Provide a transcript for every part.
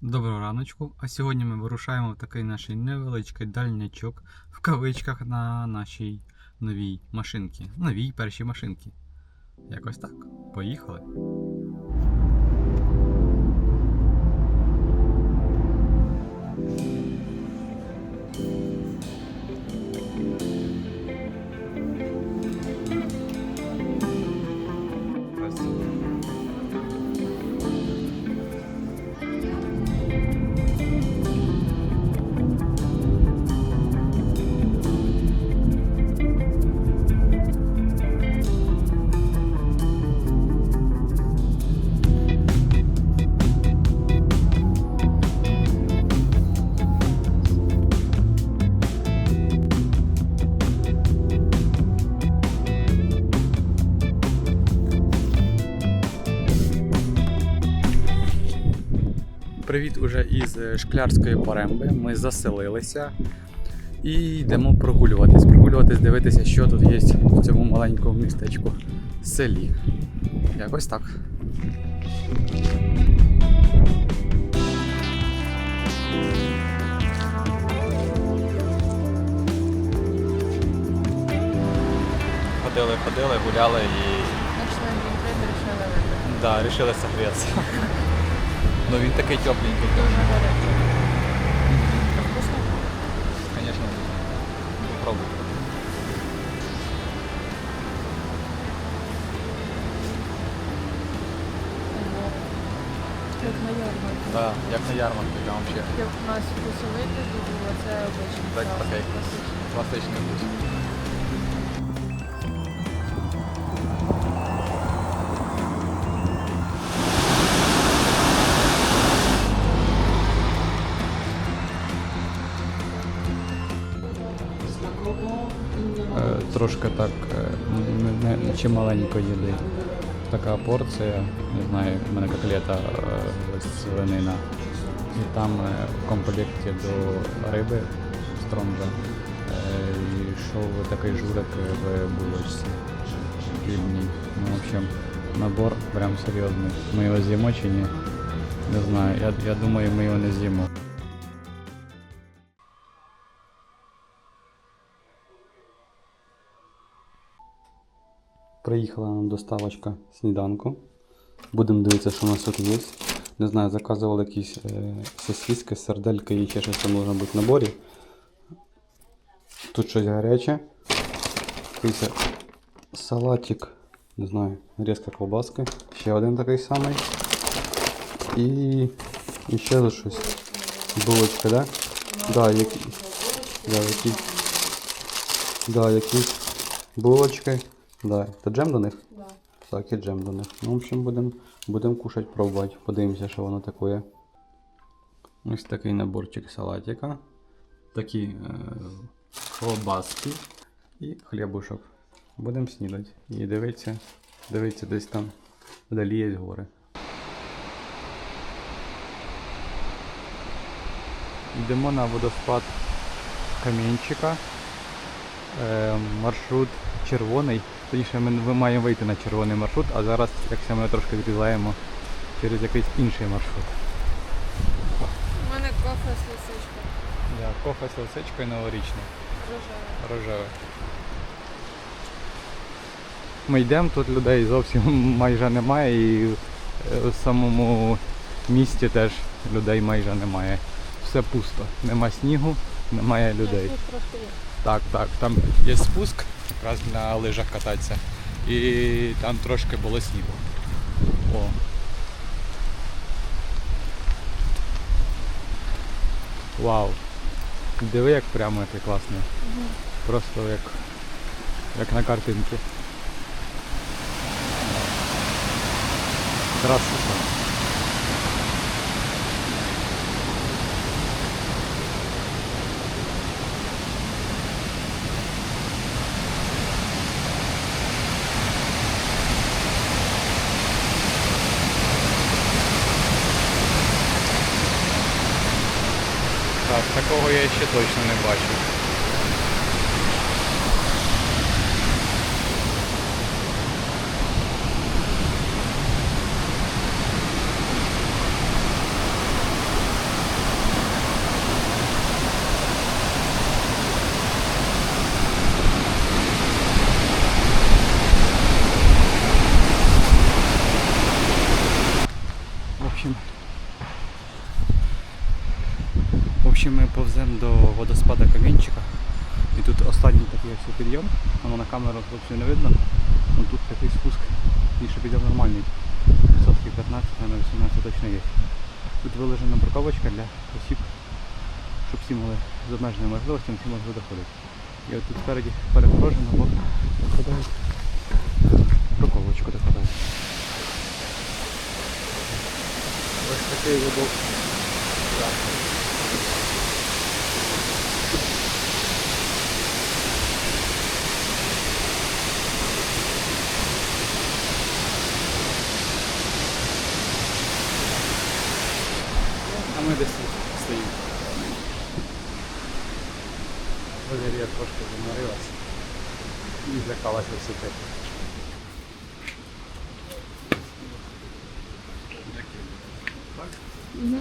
Доброго раночку. А сьогодні ми вирушаємо в такий наш невеличкий дальнячок в кавичках на нашій новій машинці. Новій першій машинці. Якось так. Поїхали. Привіт уже із е, шклярської паремби. Ми заселилися і йдемо прогулюватись. Прогулюватись, дивитися, що тут є в цьому маленькому містечку селі. Якось так. Ходили, ходили, гуляли і Нашли вінтрин, рішили випити. да, рішили согрітися. Ну він такий тепленький. Дуже гарячий. Вкусно? Конечно, попробуй. Як на ярмарку. Да, як на ярмарку, я вообще. Як у нас вкусовити було, це обичний Так, окей. Класичний вкус. Трошки так е, не, не, чималенько їди. Така порція, не знаю, в мене котлета е, свинина. І там е, в комплекті до риби стронжа е, йшов такий журик в булочці хлібній. Ну, в общем, набор прям серйозний. Ми його з'їмо чи ні? Не знаю. Я, я думаю, ми його не з'їмо. Приїхала нам доставочка сніданку. Будемо дивитися, що у нас тут є. Не знаю, заказували якісь е, сосиски, сардельки і ще щось може бути в наборі. Тут щось гаряче. Якийсь салатик, не знаю, різка колбаски. Ще один такий самий. І, і ще тут щось. Булочка, да? Да, які, да, які, да, якісь булочки. Да. Та джем до них? Да. Так, і джем до них. Ну, в общем, будемо будем кушать, пробувати. Подивимося, що воно таке. Ось такий наборчик салатика. Такі е, колбаски і хлібушок. Будемо снідати. І дивитися, дивитися десь там вдалі є гори. Йдемо на водоспад Камінчика. Е, маршрут червоний. Точніше, ми, ми маємо вийти на червоний маршрут, а зараз якся ми трошки відрізаємо через якийсь інший маршрут. У мене кофе з лисичкою. Я кофе з лисичкою новорічне, Рожеве. рожеве. Ми йдемо, тут людей зовсім майже немає і е, в самому місті теж людей майже немає. Все пусто. Нема снігу, немає людей. Так, так, там є спуск, якраз на лижах кататися. І там трошки було снігу. О. Вау. Диви, як прямо це класно. Просто як, як на картинці. Красота. Такого я ще точно не бачу. В общем, повземо до водоспада Камінчика. І тут останній такий підйом, воно на камеру зовсім не видно. Ну, тут такий спуск, більше підйом нормальний. Відсотків 15, на 18 точно є. Тут вилежена парковочка для осіб, щоб всі могли з обмеженими можливостями всі могли доходити. І от тут спереді перегорожено, бо доходають парковочку доходають. Ось такий видок. злякалася висоти. Угу.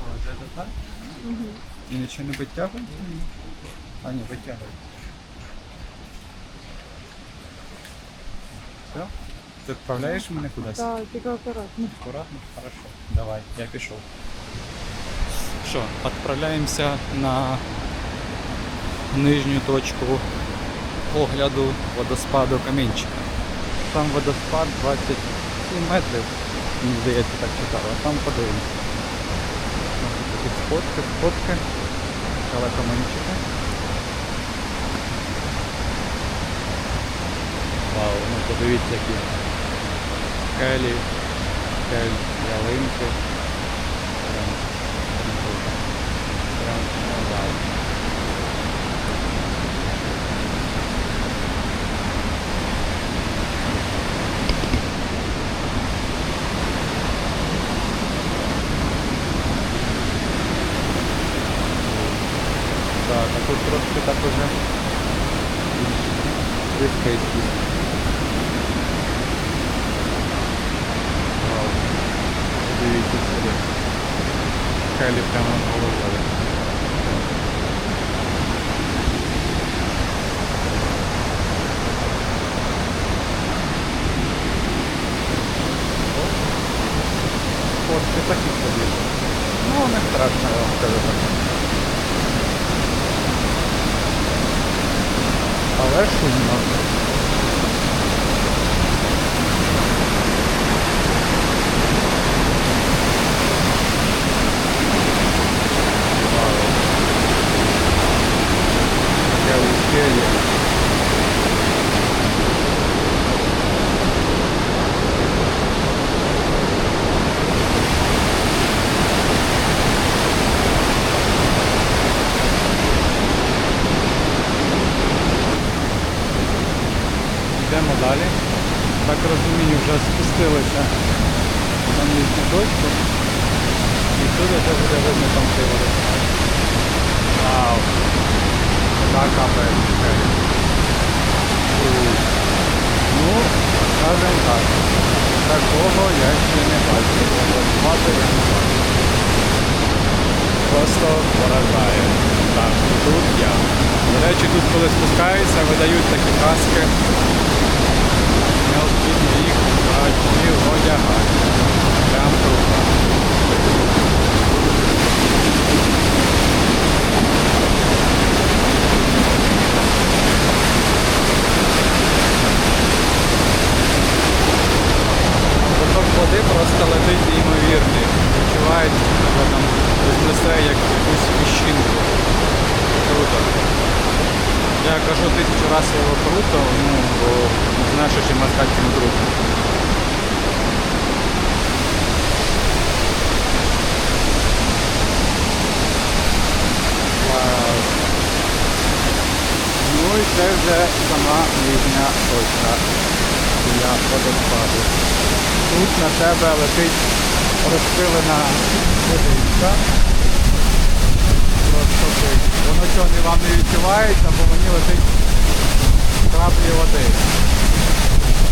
А, це це так? Угу. І нічого не витягує? А, ні, витягує. Все? Ти відправляєш мене кудись? Так, тільки акуратно. Аккуратно? Хорошо. Давай, я пішов. Що, відправляємося на нижню точку огляду водоспаду Камінчика. Там водоспад 27 метрів, мені здається, так читав, а там подивимося. Такі сходки, сходки, але Камінчика. Вау, ну подивіться які скелі, скель, ялинки. Прям, прям круто. Прям ну, вау. Так, а тут трошки так уже різкий Вау. Дивіться сюди. Хелі прямо на голові. Фотки такі собі. Ну, не страшно, я вам скажу так. Але Йдемо далі. Так розумію, вже спустилися на нижню точку. І тут вже буде видно там водоспад. Вау! Так капає. Ну, скажем так. Такого я ще не бачив. Бачив. Просто поражає. Так, тут я. До речі, тут коли спускаються, видають такі каски. І одягати. Прям круто. Поток води просто летить неймовірний. Відчувається, що там хтось несе як якусь піщинку. Круто. Я кажу тисячу разів круто, ну, бо не знаю, що чим сказати цим круто. Вау. Ну і це вже сама нижня точка біля водоспаду. Тут на тебе летить розпилена водичка. Воно чого не вам не відчувається, бо мені летить краплі води.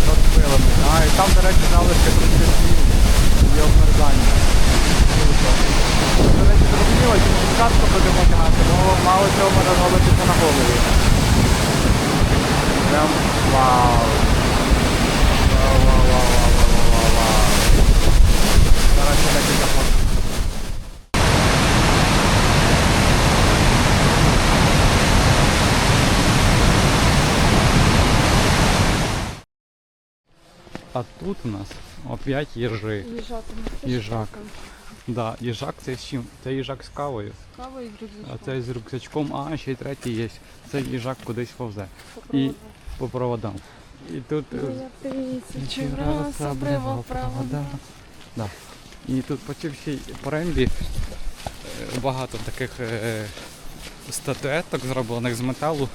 Розпилений. А, і там, до речі, залишки снігу і обмерзання. До речі, зрозуміло, що спочатку будемо тягати, бо мало цього може робитися на голові. Прям вау. А тут у нас опять їжи. Їжак. Їжак. Да, їжак це з чим? Це їжак з кавою. Кава і рюкзачком. А це з рюкзачком, а ще й третій є. Це їжак кудись повзе. І по проводам. І тут е, Чи раз обривав провода. Да. І тут по цій всій поренбі е, багато таких е, статуеток, зроблених з металу.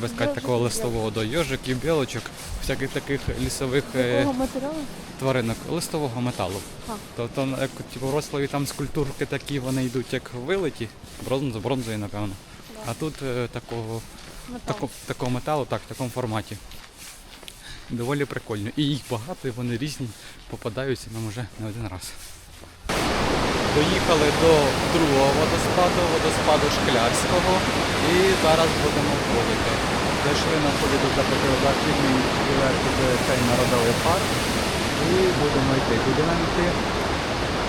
Би сказати, такого листового до йожиків, білочок, всяких таких лісових тваринок листового металу. А. Тобто, як типу, в там скульптурки такі, вони йдуть як вилиті, бронз, бронзою, напевно. Да. А тут такого. Тако, такого металу, так, в такому форматі. Доволі прикольно. І їх багато, і вони різні, попадаються нам вже не один раз. Доїхали до другого водоспаду, водоспаду Шклярського, і зараз будемо входити. Зайшли на вході до західний цей народовий парк і будемо йти. Нам йти?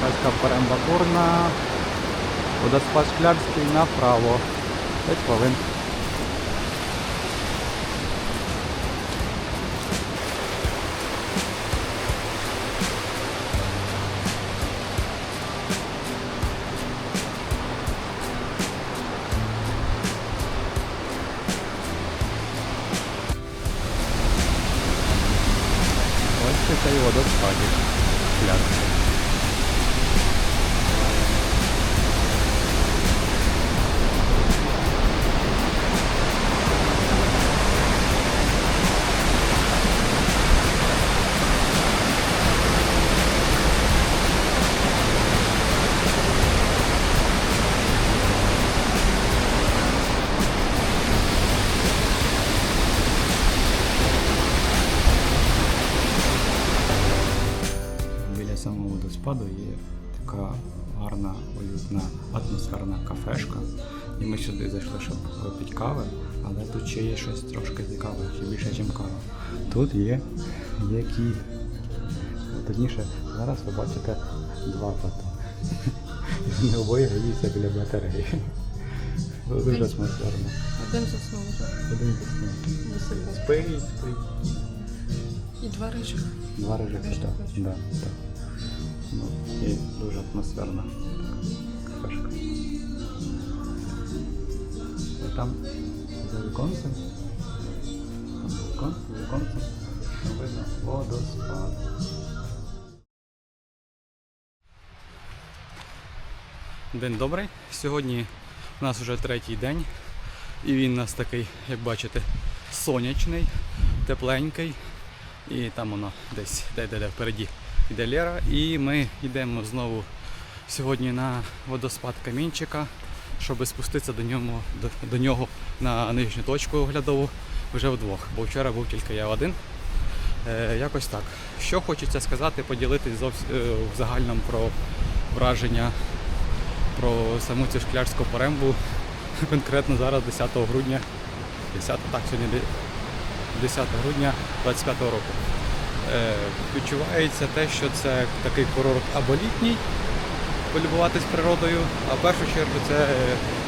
Казка перембакурна, водоспад Шклярський направо. 5 хвилин. Кафешка. І ми сюди зайшли, щоб випити кави, але тут ще є щось трошки цікаве, ще більше, ніж кава. Тут є, є кіт. Точніше, зараз ви бачите два кота. І Вони обоє гріються біля батареї. Це Дуже атмосферно. Один заснув вже. Один заснув. Спить, спить. І два рижих. Два Теж так. так Да, так. Ну, і дуже атмосферна кафешка. Там за віконцем, там за вікон, за віконцем видно водоспад. День добрий. Сьогодні у нас вже третій день. І він у нас такий, як бачите, сонячний, тепленький. І там воно десь де, де, де впереді йде Лера. І ми йдемо знову сьогодні на водоспад Камінчика, щоб спуститися до нього, до, до нього на нижню точку оглядову вже вдвох. Бо вчора був тільки я один. Е, якось так. Що хочеться сказати, поділитись зовс... е, в загальному про враження про саму цю шклярську перембу. Конкретно зараз 10 грудня. 10, так, сьогодні 10 грудня 25 року. Е, відчувається те, що це такий курорт або літній, полюбуватись природою, а в першу чергу це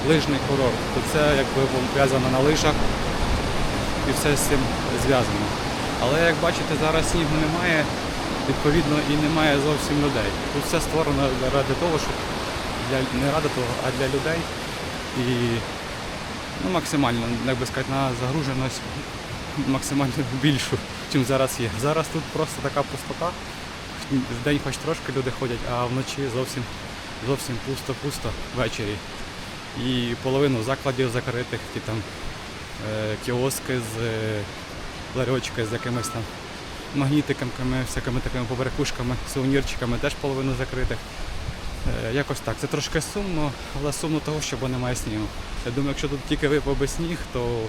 лижний курорт. То це якби пов'язано на лижах і все з цим зв'язано. Але як бачите, зараз снігу немає, відповідно і немає зовсім людей. Тут все створено ради того, щоб для, не ради того, а для людей. І ну, максимально, як би сказати, на загруженість максимально більшу, ніж зараз є. Зараз тут просто така пустота. В день хоч трошки люди ходять, а вночі зовсім зовсім пусто-пусто ввечері. І половину закладів закритих, ті там е, кіоски з е, ларьочки з якимись там магнітиками, всякими такими поберекушками, сувенірчиками теж половину закритих. Е, якось так. Це трошки сумно, але сумно того, що немає снігу. Я думаю, якщо тут тільки випав би сніг, то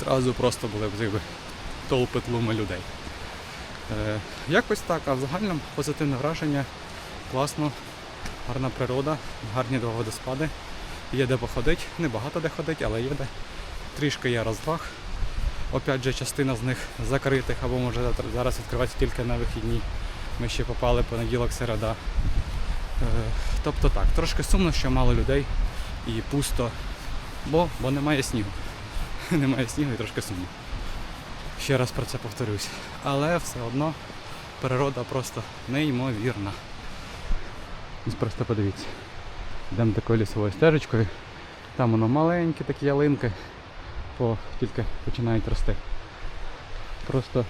зразу просто були б толпи тлуми людей. Е, якось так, а в загальному позитивне враження, класно, гарна природа, гарні водоспади. Є де походити, не багато де ходити, але є де. Трішки є розваг. Опять же, частина з них закритих або може зараз відкриватися тільки на вихідні. Ми ще попали понеділок, середа. Е, тобто так, трошки сумно, що мало людей і пусто, бо, бо немає снігу. немає снігу і трошки сумно. Ще раз про це повторюсь. Але все одно природа просто неймовірна. Ось просто подивіться. Йдемо такою лісовою стежечкою. Там воно маленькі такі ялинки, по, тільки починають рости. Просто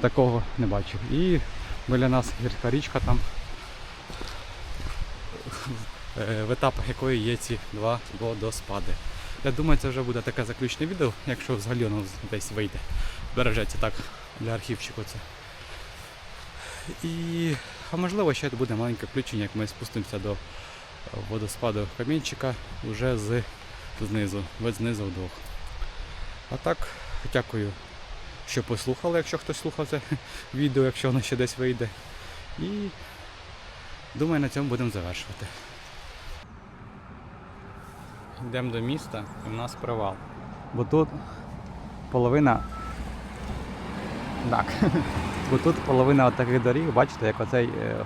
такого не бачив. І біля нас гірська річка там, е, в етапах якої є ці два водоспади. Я думаю, це вже буде таке заключне відео, якщо взагалі воно десь вийде. Бережеться так для архівчику це. І, а можливо, ще буде маленьке включення, як ми спустимося до е, водоспаду камінчика вже з знизу, від знизу вдвох. А так, дякую, що послухали, якщо хтось слухав це відео, якщо воно ще десь вийде. І думаю, на цьому будемо завершувати. Йдемо до міста і в нас привал. Бо тут половина. Так. Тут половина таких доріг, бачите, як оцей е, е,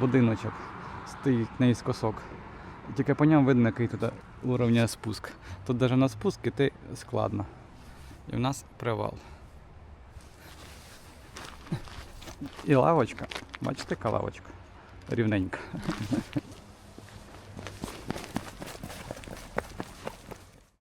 будиночок стоїть наїскосок. І Тільки по ньому видно, який тут уровня спуск. Тут навіть на спуск іти складно. І в нас привал. І лавочка. Бачите, яка лавочка? Рівненька.